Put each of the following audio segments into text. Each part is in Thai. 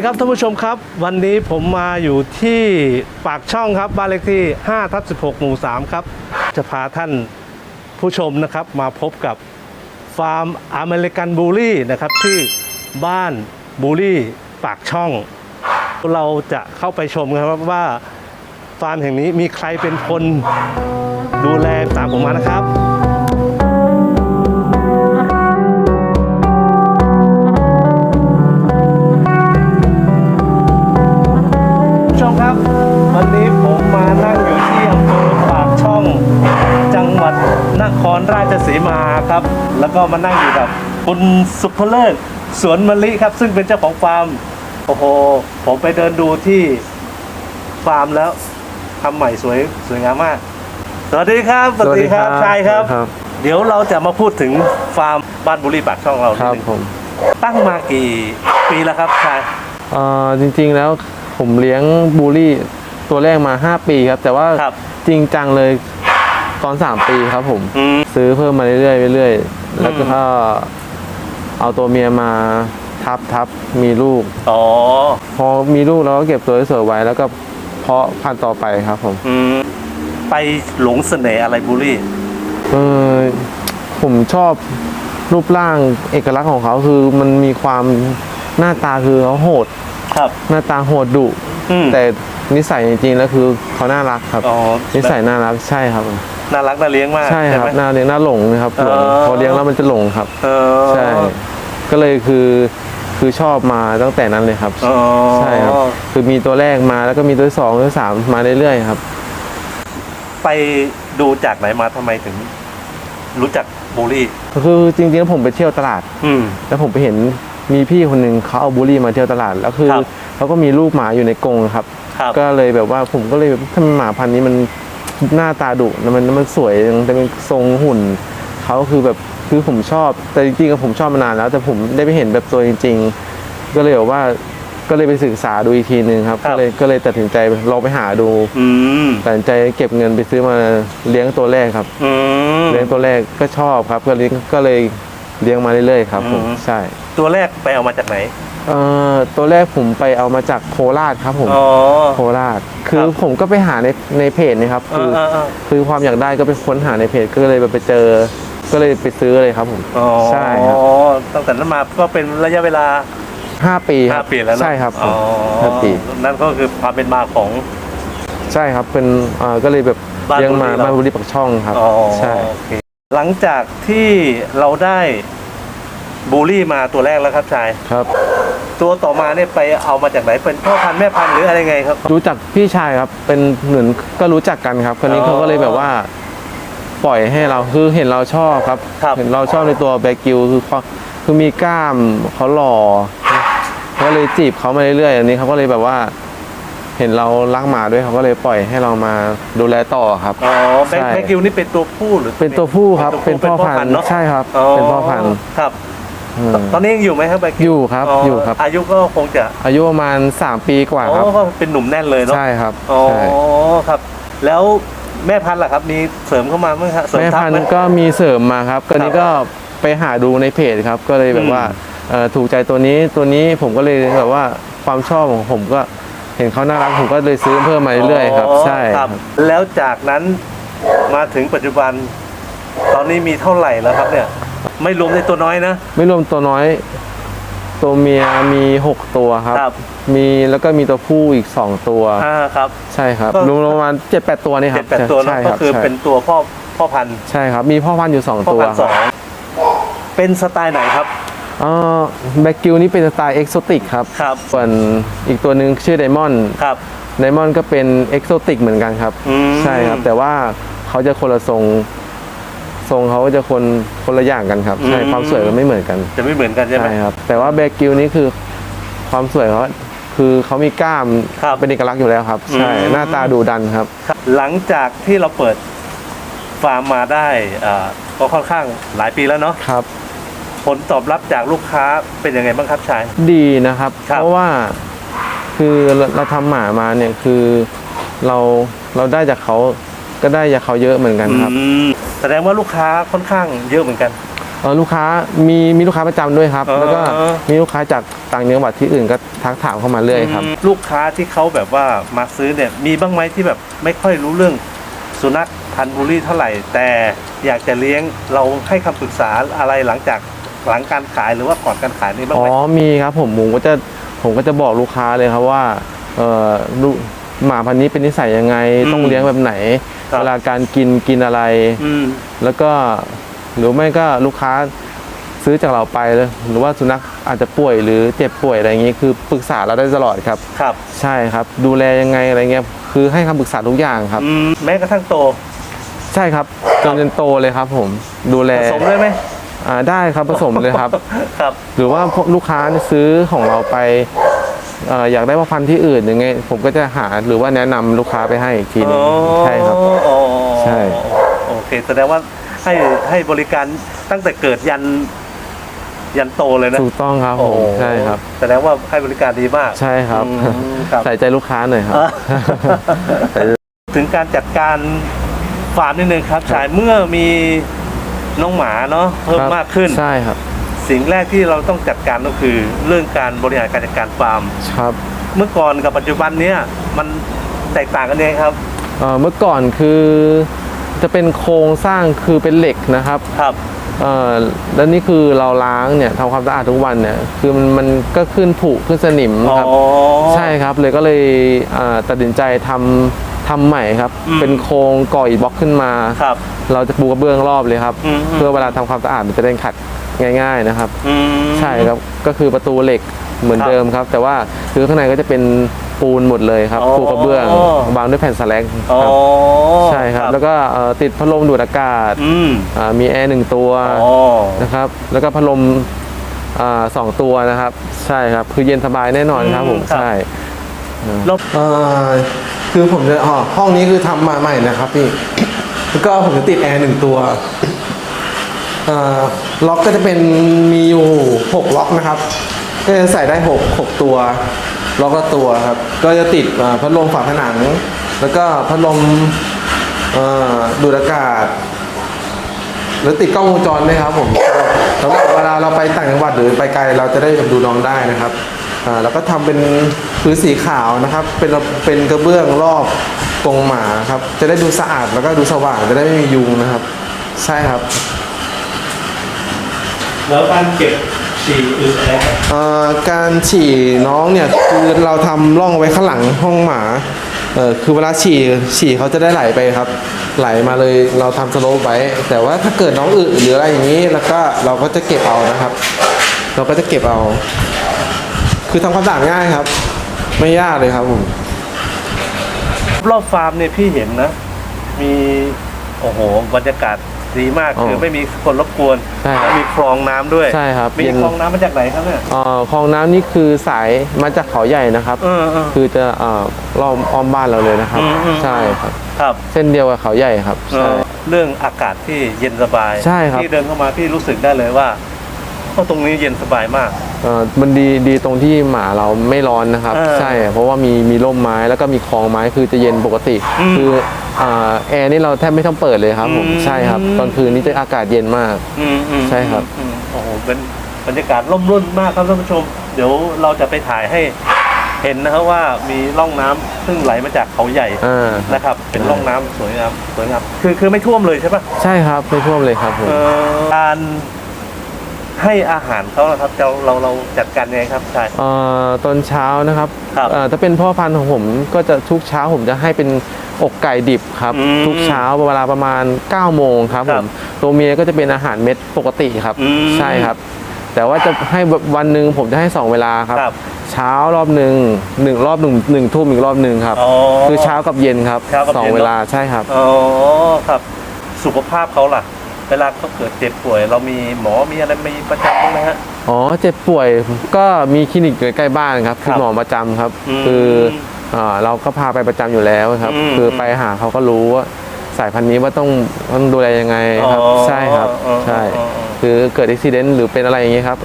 สดีครับท่านผู้ชมครับ วันนี้ผมมาอยู่ที่ปากช่องครับบ้านเลขที่5ทับ16 หมู่ 3 ครับ จะพาท่านผู้ชมนะครับ มาพบกับฟาร์มอเมริกันบูลลี่นะครับ ชื่อบ้านบูลลี่ ปากช่อง เราจะเข้าไปชมครับว่าฟาร์มแห่งนี้มีใครเป็นคนดูแลตามผมมานะครับ มมานั่งอยู่ที่อำเภอปากช่อง จังหวัดนครราชสีมาครับ แล้วก็มานั่งอยู่กับคุณสุภเลิศสวนมะลิครับ ซึ่งเป็นเจ้าของฟาร์มโอ้โหผมไปเดินดูที่ฟาร์มแล้วทำใหม่สวยสวยงามมาก สวัสดีครับชายครับ ครับ เดี๋ยวเราจะมาพูดถึงฟาร์มบ้านบุรีปากช่องเราครับนิดนึงผมตั้งมากี่ปีแล้วครับชาย เอ่อจริงๆแล้วผมเลี้ยงบูลลี่ ตัวแรกมา 5 ปีครับ แต่ว่าครับจริงจังเลยตอน 3 ปีครับผม อืม ซื้อเพิ่มมาเรื่อยๆเรื่อยๆแล้วก็เอาตัวเมียมาทับทับมีลูก อ๋อพอมีลูกเราก็เก็บตัวสวยๆไว้ แล้วก็เพาะพันธุ์ต่อไปครับผม อืมไปหลงเสน่ห์อะไรบุรีเออผมชอบรูปร่างเอกลักษณ์ของเขาคือมันมีความหน้าตาคือเขาโหด ครับ หน้าตาโหดดุ อืมแต่ นิสัยจริงๆแล้วคือเขาน่ารักครับ อ๋อนิสัยน่ารักใช่ครับ น่ารักน่าเลี้ยงมากใช่ครับไหม น่าเลี้ยงน่าหลงนะครับหลงเออพอเลี้ยงแล้วมันจะหลงครับ เออใช่ ก็เลยคือคือชอบมาตั้งแต่นั้นเลยครับ อ๋อใช่ครับ คือมีตัวแรกมาแล้วก็มีตัวที่สองตัวที่สามมาเรื่อยๆครับ ไปดูจากไหนมาทำไมถึง รู้จักบุรีคือจริงๆแล้วผมไปเที่ยวตลาด อืม แล้วผมไปเห็นมีพี่คนหนึ่งเขาเอาบูลลี่มาเที่ยวตลาดแล้วคือครับ เขาก็มีลูกหมาอยู่ในกรงครับ ครับก็เลยแบบว่าผมก็เลยแบบทำไมหมาพันธุ์นี้มันหน้าตาดุนะมันมันสวยจังแต่เป็นทรงหุ่นเขาคือแบบคือผมชอบแต่จริงๆก็ผมชอบมานานแล้ว แต่ผมได้ไปเห็นแบบตัวจริง ๆ ก็เลยแบบว่าก็เลยไปศึกษาดูอีกทีหนึ่งครับครับ ก็เลยก็เลยตัดสินใจลองไปหาดูอืมตัดสินใจเก็บเงินไปซื้อมาเลี้ยงตัวแรกครับ อืม เลี้ยงตัวแรกก็ชอบครับก็เลี้ยงก็เลยเลี้ยงมาเรื่อยๆครับผมอืม ใช่ ตัวแรกไปเอามาจากไหน เอ่อตัวแรกผมไปเอามาจากโคราชครับผมอ๋อ โคราช คือครับผมก็ไปหาในในเพจนะครับเอคืออเออเออคือความอยากได้ก็ไปค้นหาในเพจก็เลยไปเจอ ก็เลยไปซื้อเลยครับผม อ๋อใช่ครับ ตั้งแต่นั้นมาก็เป็นระยะเวลาห้าปีคห้ารับปีแล้วเนอะใช่ครับผมอ๋อห้าปี นั่นก็คือความเป็นมาของ ใช่ครับเป็นเอ่อก็เลยแบบบ้านเลี้ยงมาบุรีรัมย์บ้านบุรี ปักช่องครับ อ๋อใช่ โอเคหลังจากที่เราได้บูลลี่มาตัวแรกแล้วครับชาย ครับ ตัวต่อมาเนี่ยไปเอามาจากไหนเป็นพ่อพันธุ์แม่พันธุ์หรืออะไรไงครับ รู้จักพี่ชายครับ เป็นเหมือนก็รู้จักกันครับ คนนี้อ๋อเขาก็เลยแบบว่า ปล่อยให้เราคือเห็นเราชอบครับ ครับ เห็นเราชอบในตัวแบกิวคือเขาคือมีกล้ามเขาหล่อเขาก็เลยจีบเขามาเรื่อยๆอันนี้เขาก็เลยแบบว่า เห็นเรารักหมาด้วยเขาก็เลยปล่อยให้เรามาดูแลต่อครับ อ๋อแบงใช่ค์แบงค์กิวนี่เป็นตัวผู้หรือเป็นตัวผู้ครับ เป็เป็นนตัวพ่อผู้พันธุ์เนาะใช่ครับ เป็นพ่อพันธุ์ครับอืม ตอนนี้ยังอยู่ไหมครับแบงค์กิวอยู่ครับอยู่ครับ อายุก็คงจะอายุประมาณ 3 ปีกว่าอ๋ครับอก็เป็นหนุ่มแน่นเลยเนาะใช่ครับอ๋อใช่ครับ แล้วแม่พันธุ์ล่ะครับ มีเสริมเข้ามาไหมครับเสริมแม่ทัพพันไหมธุ์ก็มีเสริมมาครับก็นี้ก็ไปหาดูในเพจครับ ก็เลยแบอืบมว่าเอ่อถูกใจตัวนี้ตัวนี้ผมก็เลยแบบว่าความชอบของผมก็เห็นเขาน่ารักผมก็เลยซื้อเพิ่มมาเรื่อยๆครับ ใช่ครับ แล้วจากนั้นมาถึงปัจจุบัน ตอนนี้มีเท่าไหร่แล้วครับเนี่ย ไม่รวมในตัวน้อยนะ ไม่รวมตัวน้อย ตัวเมียมี6ตัวครับ ครับ มีแล้วก็มีตัวผู้อีก2ตัว อ่าครับ ใช่ครับก็ รวมๆประมาณ7-8ตัวนี่คเจ็รัดบแปดตัวเนอะใช่ก็รับคือใช่เป็นตัวพ่อพ่อพันธุ์ใช่ครับ มีพ่อพันธุ์อยู่2พ่อตัวพันธุ์สองเป็นสไตล์ไหนครับเอ่อแบคกิวนี่เป็นสไตล์เอกโซติกครับ ครับส่วนอีกตัวหนึ่งชื่อไดมอนด์ครับ ไดมอนด์ก็เป็นเอกโซติกเหมือนกันครับ อืม ใช่ครับ แต่ว่าเขาจะคนละทรง ทรงเขาจะคนคนละอย่างกันครับใช่อืม ความสวยก็ไม่เหมือนกันจะไม่เหมือนกันใช่ไหม ใช่ครับ แต่ว่าแบกิวนี่คือความสวยเขาคือเขามีกล้ามครับเป็นเอกลักษณ์อยู่แล้วครับใช่อืม หน้าตาดูดันครับ ครับหลังจากที่เราเปิดฟาร์มมาได้อ่าก็ค่อนข้างหลายปีแล้วเนาะครับ ผลตอบรับจากลูกค้าเป็นยังไงบ้างครับชาย ดีนะครับ ครับ เพราะว่าคือเราเราทำหมามาเนี่ยคือเราเราได้จากเขาก็ได้จากเขาเยอะเหมือนกันครับ อืม แสดงว่าลูกค้าค่อนข้างเยอะเหมือนกัน เออลูกค้ามีมีลูกค้าประจำด้วยครับ อ๋อ แล้วก็มีลูกค้าจากต่างจังหวัดที่อื่นก็ทักถามเข้ามาเรื่อยครับ อืมลูกค้าที่เขาแบบว่ามาซื้อเนี่ยมีบ้างไหมที่แบบไม่ค่อยรู้เรื่องสุนัขพันธุ์บูลลี่เท่าไหร่ แต่อยากจะเลี้ยงเราให้คำปรึกษาอะไรหลังจากหลังการขายหรือว่าก่อนการขายนี่บ้างอ๋ไหอมมีครับผมผมก็จะผมก็จะบอกลูกค้าเลยครับว่าเออลูก หมาพันธุ์นี้เป็นนิสัยยังไง ต้องเลี้ยงแบบไหน เวลาการกินกินอะไรอืมแล้วก็หรือไม่ก็ลูกค้าซื้อจากเราไปเลยหรือว่าสุนัขอาจจะป่วยหรือเจ็บป่วยอะไรอย่างนี้คือปรึกษาเราได้ตลอดครับครับ ใช่ครับ ดูแลยังไงอะไรเงี้ยคือให้คำปรึกษาทุกอย่างครับอืมแม้กระทั่งโต ใช่ครับจนจนโตเลยครับ ผมดูแลผสมได้ไหมอ่าได้ครับผสมเลยครับ ครับ หรือว่าพวกลูกค้าเนี่ยซื้อของเราไปเอ่ออยากได้พ่อพันธุ์ที่อื่นยังไง ผมก็จะหาหรือว่าแนะนำลูกค้าไปให้อีกทีหนึงใช่ครับอ๋อใช่โอเคแสดงว่าให้ให้บริการตั้งแต่เกิดยันยันโตเลยนะถูกต้องครับผโอ้มใช่ครับแสดงว่าให้บริการดีมากใช่ครับอืมครับใส่ใจลูกค้าหน่อยครับอะถึงการจัดการฟาร์มนิดนึงครับชายเมื่อมีน้องหมาเนาะเพิ่มครับมากขึ้นใช่ครับ สิ่งแรกที่เราต้องจัดการก็คือ เรื่องการบริหารการจัดการฟาร์ม ครับ เมื่อก่อนกับปัจจุบันเนี้ยมันแตกต่างกันเองครับ เอ่อเมื่อก่อนคือจะเป็นโครงสร้างคือเป็นเหล็กนะครับครับ เอ่อแล้วนี่คือเราล้างเนี่ยทำความสะอาดทุกวันเนี่ยคือมันมันก็ขึ้นผุขึ้นสนิมอ๋อครับ ใช่ครับเลยก็เลยอ่าตัดสินใจทำ ทำใหม่ครับ อืมเป็นโครงก่ออิฐบล็อกขึ้นมา ครับเราจะปูกระเบื้องรอบเลยครับอืม เพื่อเวลาทำความสะอาดมันจะได้ขัดง่าย ๆนะครับ อืม ใช่ครับ ก็คือประตูเหล็กเหมือนครับเดิมครับ แต่ว่าคือข้างในก็จะเป็นปูนหมดเลยครับอ๋อ ปูกระเบื้องวางด้วยแผ่นสแลกอ๋อครับใช่ครับ แล้วก็เอ่อติดพัดลมดูดอากาศอืมอ่ามีแอร์หนึ่งตัวอ๋อ นะครับ แล้วก็พัดลมอ่าสองตัวนะครับ ใช่ครับ คือเย็นสบายแน่นอนครับผมครับ ใช่แล้ว คือผมจะอ๋อห้องนี้คือทำมาใหม่นะครับพี่แล้วก็ผมจะติดแอร์หนึ่งตัวล็อกก็จะเป็นมีอยู่หกล็อกนะครับก็จะใส่ได้หกหกตัว ล็อกละตัวครับ ก็จะติดพัดลมฝาผนัง แล้วก็พัดลมดูดอากาศ แล้วติดกล้องวงจรด้วยครับผมสำหรับเวลาเราไปต่างจังหวัดหรือไปไกลเราจะได้ดูน้องได้นะครับ อ่าแล้วก็ทำเป็นพื้นสีขาวนะครับ เป็นเป็นกระเบื้องรอบกรงหมาครับ จะได้ดูสะอาดแล้วก็ดูสว่างจะได้ไม่มียุงนะครับ ใช่ครับ แล้วการเก็บฉี่อึอะไรครับเอ่อการฉี่น้องเนี่ยคือเราทำร่องไว้ข้างหลังห้องหมาเออคือเวลาฉี่ฉี่เขาจะได้ไหลไปครับ ไหลมาเลยเราทำสโลปไว้ แต่ว่าถ้าเกิดน้องอึหรืออะไรอย่างนี้ แล้วก็เราก็จะเก็บเอานะครับ เราก็จะเก็บเอา คือทำความสะอาดง่ายครับ ไม่ยากเลยครับผม รอบฟาร์มเนี่ยพี่เห็นนะ มีโอ้โหบรรยากาศดีมากอ๋อคือไม่มีคนรบกวนใช่ครับแล้วมีคลองน้ำด้วยใช่ครับมีเย็น คลองน้ำมาจากไหนครับเนี่ยเอ่อคลองน้ำนี่คือสายมาจากเขาใหญ่นะครับ เออเออ คือจะเอ่อล้อมอ้อมบ้านเราเลยนะครับ อืมอืม ใช่ครับ ครับเส้นเดียวกับเขาใหญ่ครับเอใช่ อเรื่องอากาศที่เย็นสบายใช่ครับ ที่เดินเข้ามาพี่รู้สึกได้เลยว่า โอ้ตรงนี้เย็นสบายมาก เอ่อมันดีดีตรงที่หมาเราไม่ร้อนนะครับ เออใช่เพราะว่ามีมีร่มไม้แล้วก็มีคลองไม้คือจะเย็นปกติ อืมคืออ่าแอร์นี่เราแทบไม่ต้องเปิดเลยครับผมอืม ใช่ครับตอนคืนนี้จะอากาศเย็นมาก อืมอืมใช่ครับ อืมโอ้โหเป็นบรรยากาศร่มรื่นมากครับท่านผู้ชม เดี๋ยวเราจะไปถ่ายให้เห็นนะครับว่ามีร่องน้ำซึ่งไหลมาจากเขาใหญ่อ่านะครับ เป็นร่องน้ำสวยงามสวยงามคือคือไม่ท่วมเลยใช่ปะ ใช่ครับไม่ท่วมเลยครับผม เอ่อการ ให้อาหารเขาล่ะครับเราเราเราจัดการยังไงครับใช่ เอ่อตอนเช้านะครับครับเอ่อถ้าเป็นพ่อพันธุ์ของผมก็จะทุกเช้าผมจะให้เป็นอกไก่ดิบครับ อืมทุกเช้าเวลาประมาณ9โมงครับคผรับมตัวเมียก็จะเป็นอาหารเม็ดปกติครับอืมใช่ครับ แต่ว่าจะให้วันหนึ่งผมจะให้สองเวลาครับ ครับเช้ารอบหนึ่งหนึ่งรอบหนึ่งหนึ่งทุ่มอีกรอบหนึ่งครับ อ๋อคือเช้ากับเย็นครับเช้ากับสองเย็นเวลาใช่ครับ อ๋อครับ สุขภาพเขาล่ะ เวลาเขาเกิดเจ็บป่วย เรามีหมอมีอะไรมีประจำบ้างไหมฮะ อ๋อเจ็บป่วยก็มีคลินิกอยู่ใกล้บ้านครับคคืรัอบหมอประจำครับ อืมคืออ่าเราก็พาไปประจำอยู่แล้วครับ อืมคือไปหาเขาก็รู้ว่าสายพันธุ์นี้ว่าต้องต้องดูแลยังไงครับ อ๋อใช่ครับอ๋อใช่อ๋ออ๋อ คือเกิดอุบิเหตุหรือเป็นอะไรอย่างงี้ครับ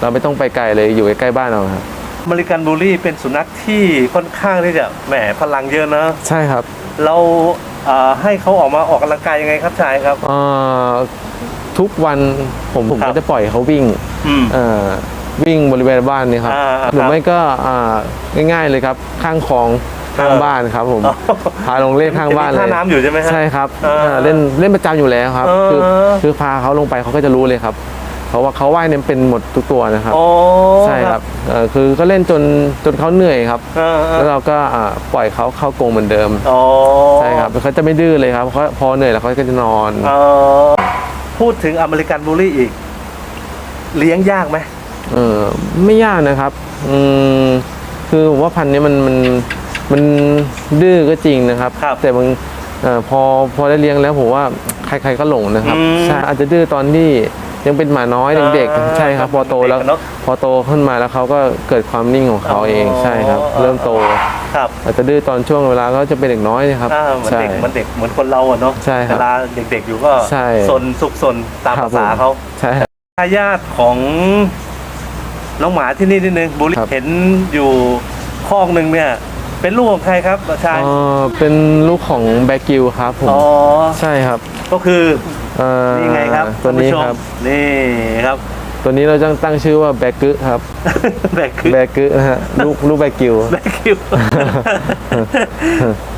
เราไม่ต้องไปไกลเลยอยู่ใกล้ๆบ้านเราครับ อเมริกันบูลลี่เป็นสุนัขที่ค่อนข้างที่จะแหมพลังเยอะนะ ใช่ครับ เราเอ่อให้เขาออกมาออกกำลังกายยังไงครับชายครับ เอ่อทุกวันผมผมครับก็จะปล่อยเขาวิ่งอืม เอ่อวิ่งบริเวณบ้านนี่ครับ อ่าครับหรือไม่ก็อ่าง่ายๆเลยครับ ข้างคลองข้างเออบ้านครับผมอ๋อพาลงเล่นข้างบ้านเลยจะมีท่าน้ำอยู่ใช่ไหมฮะใช่ครับเออเอ่อเล่นเล่นประจำอยู่แล้วครับ เออ คือคือพาเขาลงไปเขาก็จะรู้เลยครับ เพราะว่าเขาว่ายเนี่ยเป็นหมดทุกตัวนะครับโอ้ใช่ครับเอ่อคือก็เล่นจนจนเขาเหนื่อยครับเออเอแล้วอเราก็อ่าปล่อยเขาเข้ากรงเหมือนเดิม อ๋อใช่ครับเขาจะไม่ดื้อเลยครับเขาพอเหนื่อยแล้วเขาก็จะนอน เออพูดถึงอเมริกันบูลลี่อีก เลี้ยงยากไหม เออไม่ยากนะครับ อืมคือผมว่าพันธุ์นี้มันมันมันดื้อก็จริงนะครับ ครับ แต่บางเออพอพอได้เลี้ยงแล้วผมว่าใครๆก็หลงนะครับอืมใช่อาจจะดื้อตอนที่ ยังเป็นหมาน้อยเด็กอ่าๆใช่ครับ พอโตแล้วเด็กอะเนอะพอโตขึ้นมาแล้วเขาก็เกิดความนิ่งของเขาเองอ๋อใช่ครับเออเริ่มโต ครับอาจจะดื้อตอนช่วงเวลาเขาจะเป็นเด็กน้อยนะครับ อ่าเหมือนใช่ เด็กเหมือนเด็กเหมือนคนเราอะเนาะใช่ครับเวลาเด็กๆอยู่ก็ใช่ซนสุกซนตามครับภาษาผมเขา ใช่ครับทายาทของน้องหมาที่นี่นิดนึงบูลลี่ครับ เห็นอยู่คอกหนึ่งเนี่ย เป็นลูกของใครครับชายเอ่อเป็นลูกของแบกิวครับผม อ๋อใช่ครับ ก็คือเอ่อนี่ไงครับตัวนี้ณผู้ชมครับ นี่ครับ ตัวนี้เราจะตั้งชื่อว่าแบกึครับ แบกคือแบกึนะฮะลูกลูกแบกิวแบกคิว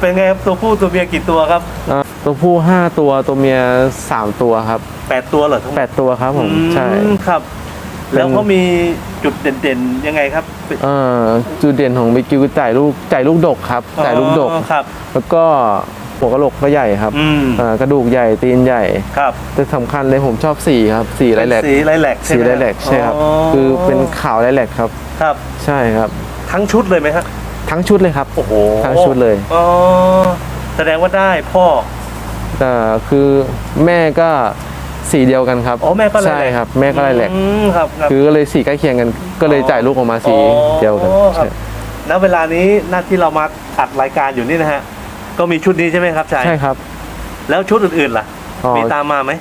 เป็นไงครับตัวผู้ตัวเมียกี่ตัวครับเอ่อตัวผู้ 5 ตัวตัวเมีย 3 ตัวครับ แปดตัวเหรอทั้งหมด8 ตัวครับผม อืใช่ ครับ เป็น แล้วเขามีจุดเด่นๆยังไงครับเอ่อจุดเด่นของแบกิวคือจ่ายลูกจ่ายลูกดกครับจ่ายลูกดก อ๋อครับ แล้วก็ หัวกะโหลกก็ใหญ่ครับอืมเอ่อกระดูกใหญ่ตีนใหญ่ ครับแต่สำคัญเลยผมชอบสีครับสีไรแหลก สีไรแหลกใช่สีไหมไรแหลกใช่ครับ คือเป็นขาวไรแหลกครับ ครับ ใช่ครับ ทั้งชุดเลยไหมครับทั้งชุดเลยครับ โอ้โหทั้งชุดเลย อ๋อแสดงว่าได้พ่อ แต่คือแม่ก็สีเดียวกันครับอ๋อแม่ก็ไรแหลก ใช่ครับ แม่ก็ไรแหลกอืมครับครับ คือก็เลยสีใกล้เคียงกัน ก็เลยจ่ายลูกออกมาสีเดียวกันอ๋อครับ ใช่แล้วเวลานี้หน้าที่เรามาอัดรายการอยู่นี่นะฮะ ก็มีชุดนี้ใช่ไหมครับชายใช่ครับ แล้วชุดอื่นๆล่ะ อ๋อ มีตามมาไหม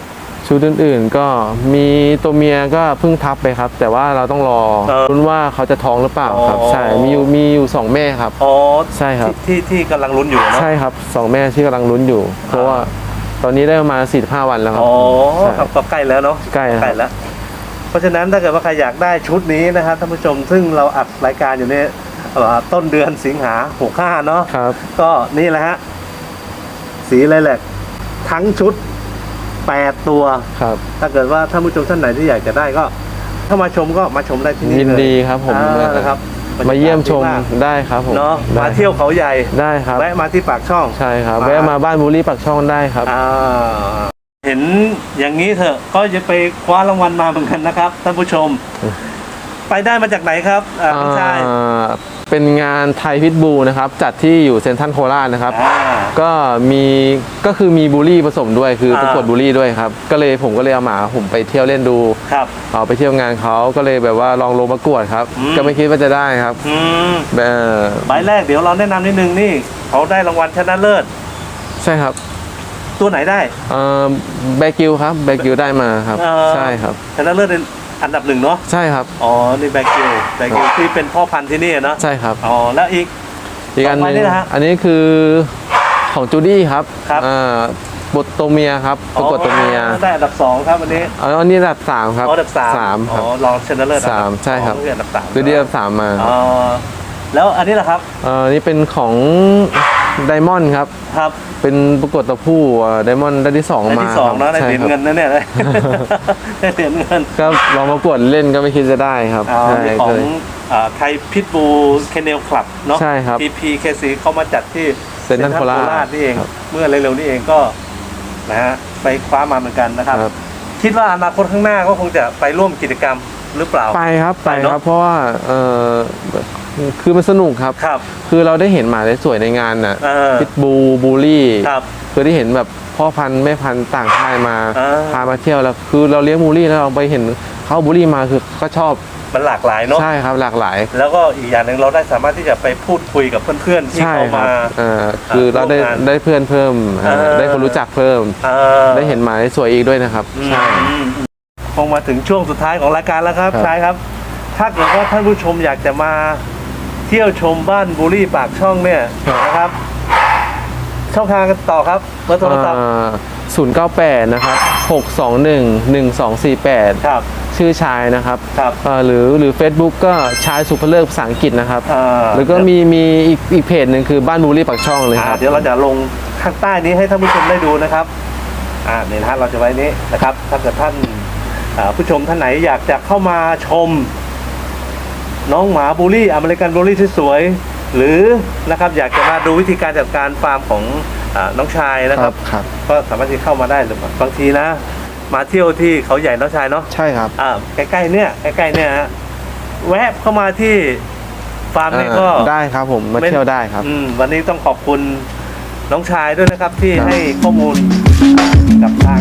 ชุดอื่นๆก็มีตัวเมียก็เพิ่งทับไปครับ แต่ว่าเราต้องรอเออรุ้นว่าเขาจะท้องหรือเปล่าครับอ๋อใช่มีอยู่มีอยู่สองแม่ครับ อ๋อใช่ครับ ที่ที่ที่กำลังลุ้นอยู่เนาะใช่ครับสองแม่ที่กำลังลุ้นอยู่ เพราะว่าตอนนี้ได้ประมาณ45วันแล้วครับ อ๋อใช่ครับก็ใกล้แล้วเนาะใกล้ครับใกล้แล้ว เพราะฉะนั้นถ้าเกิดว่าใครอยากได้ชุดนี้นะครับท่านผู้ชมซึ่งเราอัดรายการอยู่เนี่ยเอ่อ ต้นเดือนสิงหาหกห้าเนาะครับ ก็นี่แหละฮะ สีอะไรแหละทั้งชุดแปดตัวครับ ถ้าเกิดว่าท่านผู้ชมท่านไหนที่อยากจะได้ก็ ถ้ามาชมก็มาชมได้ที่นี่ยินเลยดีครับผมอ่านะครับมาเยี่ยมชมบรรยากาศดีได้ครับผมากเนาะได้มาเที่ยวเขาใหญ่ได้ครับแวะมาที่ปากช่องใช่ครับมาแวะมาบ้านบุรีปักช่องได้ครับอ่าเห็นอย่างนี้เถอะก็จะไปคว้ารางวัลมาเหมือนกันนะครับท่านผู้ชม ไปได้มาจากไหนครับอ่าพี่ชายอ่าเป็นงานไทยพิทบูนะครับ จัดที่อยู่เซนทรัลโคราชนะครับ อ่า ก็มีก็คือมีบูลลี่ผสมด้วยคืออ่าประกวดบูลลี่ด้วยครับ ก็เลยผมก็เลยเอาหมาผมไปเที่ยวเล่นดูครับ เอาไปเที่ยวงานเขาก็เลยแบบว่าลองลงประกวดครับ อืม ก็ไม่คิดว่าจะได้ครับอืมเอ่อใบแรกเดี๋ยวเราแนะนำนิดนึงนี่เขาได้รางวัลชนะเลิศ ใช่ครับตัวไหนได้ เอ่อแบกิวครับแบกิวได้มาครับเอ่อใช่ครับ ชนะเลิศเป็น อันดับหนึ่งเนาะใช่ครับ อ๋อนี่แบกิวแบกิวที่เป็นพ่อพันธุ์ที่นี่เนาะใช่ครับ อ๋อแล้วอีก อีกอันหต่อไปนี่นึงนะฮะอันนี้คือของจูดี้ครับครับ อ่าบทตัวเมียครับประกวดตัวเมียอ๋อได้อันดับสองครับวันนี้อ๋ออันนี้ระดับสามครับอ๋ออันดับสามสามคอ๋รับ อรองชนะเลิศอันดัสามใช่ครับ อ๋ออันดับสามคือที่ระดับสามมาอ๋อแล้วอันนี้แหละครับ เอ่อนี่เป็นของ ไดมอนด์ครับ ครับเป็นประกวดตัวผู้ไดมอนด์ได้ที่สองได้มาที่สองครับเนาะได้ใช่เหรียญครับเงินนะเนี่ยได้ ได้เหรียญเงินก็ลองประกวดเล่นก็ไม่คิดจะได้ครับอ๋อใช่นี่ของก็เลยไทยพิทบูเคนเนลคลับเนาะ ใช่ครับ PPKC เขามาจัดที่ เซ็นทรัลโคราชชนี่เองครับ เมื่อเร็วๆนี้เองก็นะฮะไปคว้ามาเหมือนกันนะครับ ครับ คิดว่าอนาคตข้างหน้าก็คงจะไปร่วมกิจกรรมหรือเปล่า ไปครับไปไปเนอะครับเพราะว่าเออ คือมันสนุกครับ ครับ คือเราได้เห็นหมาได้สวยในงานน่ะเออพิทบูบูลลี่ครับคือได้เห็นแบบพ่อพันธุ์แม่พันธุ์ต่างค่ายมาอ่าพามาเที่ยวแล้วคือเราเลี้ยงบูลลี่แล้วเราไปเห็นเขาบูลลี่มาคือก็ชอบมันหลากหลายเนาะ ใช่ครับหลากหลาย แล้วก็อีกอย่างหนึ่งเราได้สามารถที่จะไปพูดคุยกับเพื่อนๆที่ใช่เขาครัมา บเอ่อคือเราได้ร่วมงานได้เพื่อนเพิ่มเอ่อเออ ได้คนรู้จักเพิ่มเอ่อได้เห็นหมาได้สวยอีกด้วยนะครับ อืมใช่ อืมคงมาถึงช่วงสุดท้ายของรายการแล้วครับครับ ชายครับ ถ้าเกิดว่าท่านผู้ชมอยากจะมาเที่ยวชมบ้านบุรีปากช่องเนี่ยนะครับ ช่องทางกันต่อครับเบอร์โทรศัพท์อ่า098นะครับ621 1248ครับชื่อชายนะครับครับเอ่อหรือหรือ Facebook ก็ชายสุภเลิกภาษาอังกฤษนะครับอ่าแล้วก็มีมีอีกอีกเพจหนึ่งคือบ้านบูรี่ปักช่องเลยอ่าครับเดี๋ยวเราจะลงข้างใต้นี้ให้ท่านผู้ชมได้ดูนะครับอ่านี่นะฮะเราจะไว้นี้นะครับ ถ้าเกิดท่านอ่าผู้ชมท่านไหนอยากจะเข้ามาชม น้องหมาบูลลี่อเมริกันบูลลี่ที่สวย หรือนะครับอยากจะมาดูวิธีการจัดการฟาร์มของอาน้องชายนะครับ ครับ ก็สามารถที่เข้ามาได้หรือบางทีนะ มาเที่ยวที่เขาใหญ่น้องชายเนาะใช่ครับอ่าใกล้ๆเนี่ยใกล้ๆเนี่ยฮะแวะเข้ามาที่ฟาร์มนี่ก็ได้ครับผมมาเที่ยวได้ครับอืมวันนี้ต้องขอบคุณน้องชายด้วยนะครับที่ครับให้ข้อมูลกับทาง